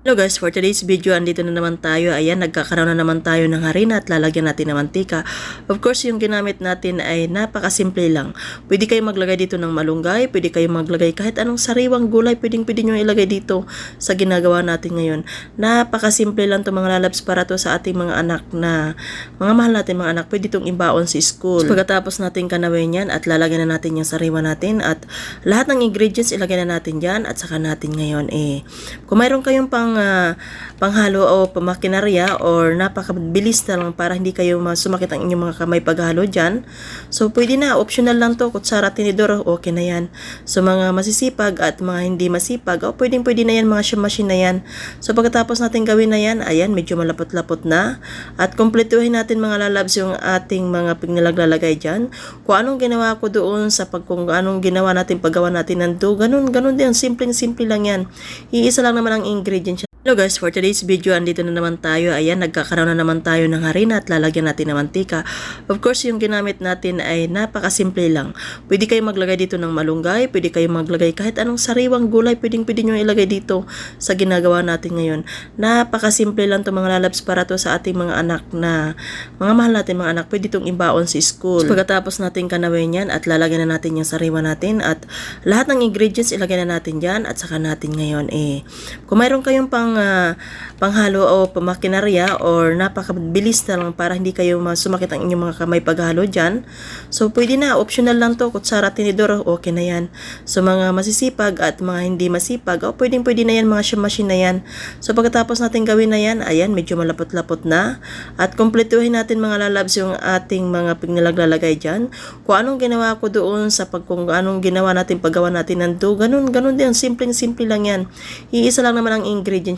Hello guys, for today's video, andito na naman tayo. Ayan, nagkakaroon na naman tayo ng harina at lalagyan natin ng mantika. Of course, yung ginamit natin ay napakasimple lang. Pwede kayo maglagay dito ng malunggay, pwede kayo maglagay kahit anong sariwang gulay, pwedeng pwede nyo ilagay dito sa ginagawa natin ngayon. Napakasimple lang to mga lalabs para to sa ating mga anak na, mga mahal natin mga anak, pwede itong ibaon sa school. So, pagkatapos natin kanawin yan at lalagyan na natin yung sariwa natin at lahat ng ingredients ilagay na natin dyan at saka natin ngayon eh, kung mayroon kayong pang ah, panghalo o pamakinarya or napakabilis na lang para hindi kayo ma- sumakit ang inyong mga kamay paghalo dyan. So, pwede na. Optional lang to. Kutsara, tinidor, okay na yan. So, mga masisipag at mga hindi masipag, o pwedeng pwede na yan, mga machine na yan. So, pagkatapos natin gawin na yan, ayan, medyo malapot-lapot na. At kompletuhin natin mga lalabs yung ating mga pinalaglalagay dyan. Kung anong ginawa ko doon sa pag, kung anong ginawa natin paggawa natin ng dough, ganun, ganun din. Simpleng-simple lang yan. Iisa lang naman ang ingredients Hello guys, for today's video, andito na naman tayo. Ayan, nagkakaroon na naman tayo ng harina at lalagyan natin ng mantika. Of course, yung ginamit natin ay napakasimple lang. Pwede kayo maglagay dito ng malunggay, pwede kayo maglagay kahit anong sariwang gulay, pwedeng pwede nyo ilagay dito sa ginagawa natin ngayon. Napakasimple lang to mga lalabs para to sa ating mga anak na, mga mahal natin mga anak, pwede itong ibaon sa school. So, pagkatapos natin kanawin yan at lalagyan na natin yung sariwa natin at lahat ng ingredients ilagay na natin dyan at saka natin ngayon eh, kung mayroon kayong pang ah, panghalo o pamakinarya or napakabilis na lang para hindi kayo ma- sumakit ang inyong mga kamay paghalo dyan. So, pwede na. Optional lang to. Kutsara, tinidor, okay na yan. So, mga masisipag at mga hindi masipag, o pwedeng pwede na yan, mga machine na yan. So, pagkatapos natin gawin na yan, ayan, medyo malapot-lapot na. At kompletuhin natin mga lalabs yung ating mga pinalaglalagay dyan. Kung anong ginawa ko doon sa pag, kung anong ginawa natin paggawa natin ng dough, ganun, ganun din. Simpleng-simple lang yan. Iisa lang naman ang ingredients